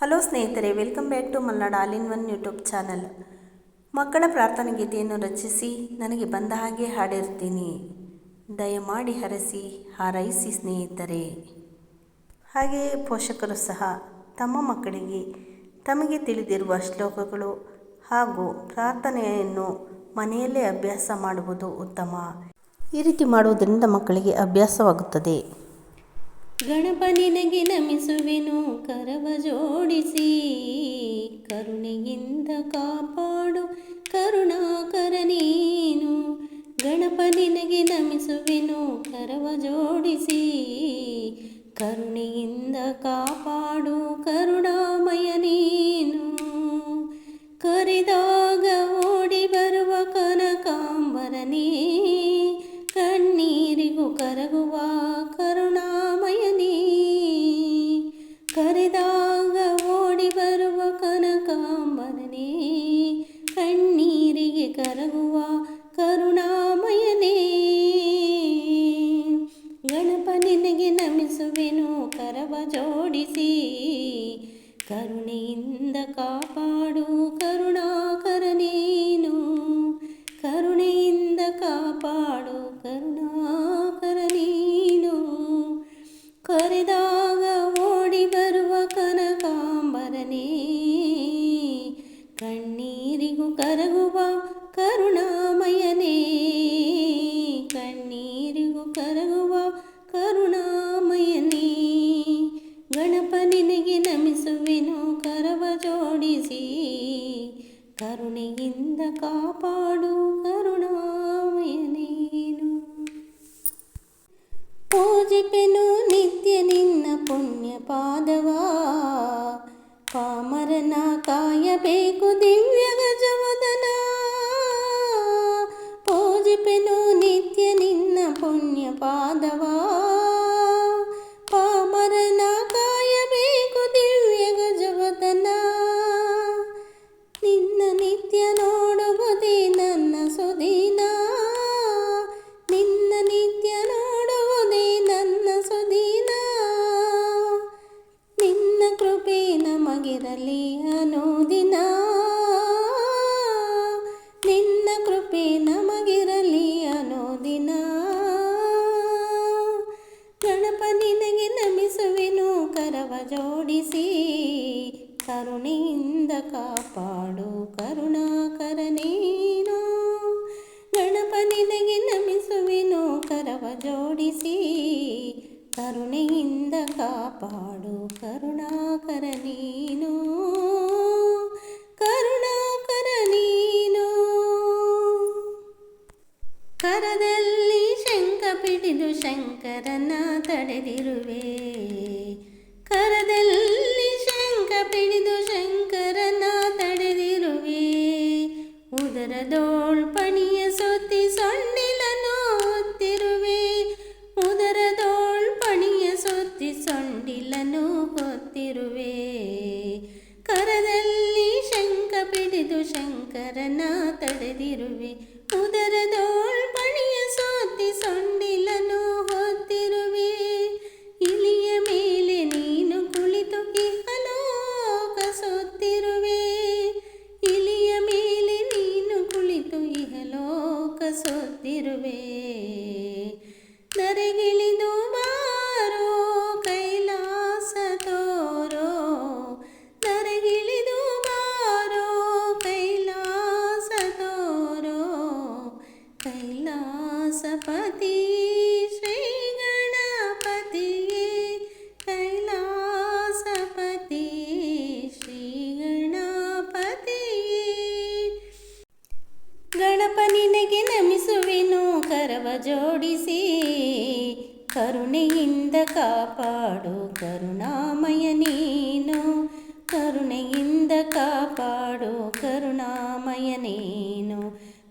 Hello ಸ್ನೇಹಿತರೆ, welcome back to Malnad all in one YouTube channel. ಮಕ್ಕಳ ಪ್ರಾರ್ಥನೆ ಗೀತೆಯನ್ನು ರಚಿಸಿ ನನಗೆ ಬಂದ ಹಾಗೆ ಹಾಡಿರ್ತೀನಿ. ದಯಮಾಡಿ ಹರಸಿ, ಹಾರೈಸಿ ಸ್ನೇಹಿತರೆ. ಹಾಗೆಯೇ ಪೋಷಕರು ಸಹ ತಮ್ಮ ಮಕ್ಕಳಿಗೆ ತಮಗೆ ತಿಳಿದಿರುವ ಶ್ಲೋಕಗಳು ಹಾಗೂ ಪ್ರಾರ್ಥನೆಯನ್ನು ಮನೆಯಲ್ಲೇ ಅಭ್ಯಾಸ ಮಾಡುವುದು ಉತ್ತಮ. ಈ ರೀತಿ ಮಾಡುವುದರಿಂದ ಮಕ್ಕಳಿಗೆ ಅಭ್ಯಾಸವಾಗುತ್ತದೆ. ಗಣಪ ನಿನಗೆ ನಮಿಸುವೆನು. ಕರವ ಜೋಡಿಸಿ ಕರುಣೆಯಿಂದ ಕಾಪಾಡು. ಕರುಣಾಕರ ನೀನು ಗಣಪ ನಿನಗೆ ನಮಿಸುವೆನು. ಕರವ ಜೋಡಿಸಿ ಕರುಣೆಯಿಂದ ಕಾಪಾಡು. ಕರುಣಾಮಯ ಕರುಣೆಯಿಂದ ಕಾಪಾಡು ಕರುಣಾಮಯನೇನು. ಪೂಜಿಪೆನು ನಿತ್ಯ ನಿನ್ನ ಪುಣ್ಯ ಪಾದವ ಪಾಮರನ ಕಾಯಬೇಕು ದಿವ್ಯ ಕಾಪಾಡು. ಕರುಣಾಕರ ನೀನು. ಕರುಣಾಕರ ನೀನು. ಕರದಲ್ಲಿ ಶಂಕ ಪಿಡಿದು ಶಂಕರನ ತಡೆದಿರುವೆ. ತಡೆದಿರುವೆ ಜೋಡಿಸಿ ಕರುಣೆಯಿಂದ ಕಾಪಾಡು ಕರುಣಾಮಯ ನೀನು. ಕರುಣೆಯಿಂದ ಕಾಪಾಡು ಕರುಣಾಮಯ ನೀನು.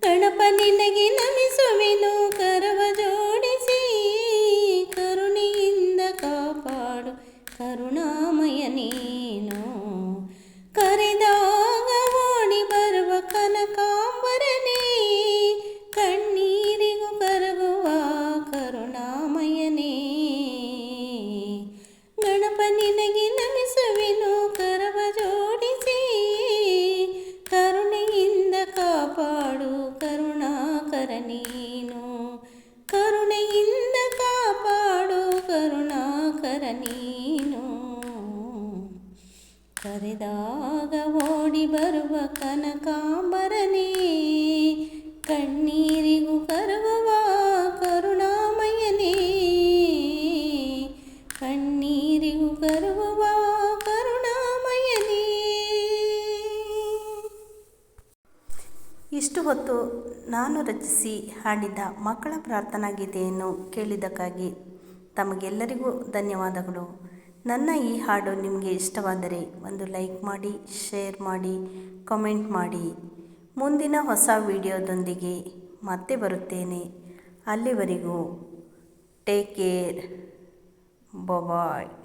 ಗಣಪ ನಿನಗೆ ನಮಿಸುವೆನು, ಕರವ ಜೋಡಿಸಿ ಕರುಣೆಯಿಂದ ಕಾಪಾಡು ಕರುಣಾಮಯ ನೀನು. ಕರೆದಾಗ ಕರುಣಾಕರ ನೀನು ಕರುಣೆಯಿಂದ ಕಾಪಾಡು ಕರುಣಾಕರ ನೀನು ಕರೆದಾಗ ಓಡಿ ಬರುವ ಕನಕಾಂಬರನೇ ಕಣ್ಣೀರಿಗೂ ಕರುವ ಹೊತ್ತು ನಾನು ರಚಿಸಿ ಹಾಡಿದ ಮಕ್ಕಳ ಪ್ರಾರ್ಥನಾ ಗೀತೆಯನ್ನು ಕೇಳಿದ್ದಕ್ಕಾಗಿ ತಮಗೆಲ್ಲರಿಗೂ ಧನ್ಯವಾದಗಳು. ನನ್ನ ಈ ಹಾಡು ನಿಮಗೆ ಇಷ್ಟವಾದರೆ ಒಂದು ಲೈಕ್ ಮಾಡಿ, ಶೇರ್ ಮಾಡಿ, ಕಮೆಂಟ್ ಮಾಡಿ. ಮುಂದಿನ ಹೊಸ ವಿಡಿಯೋದೊಂದಿಗೆ ಮತ್ತೆ ಬರುತ್ತೇನೆ. ಅಲ್ಲಿವರೆಗೂ ಟೇಕ್ ಕೇರ್. ಬಾಯ್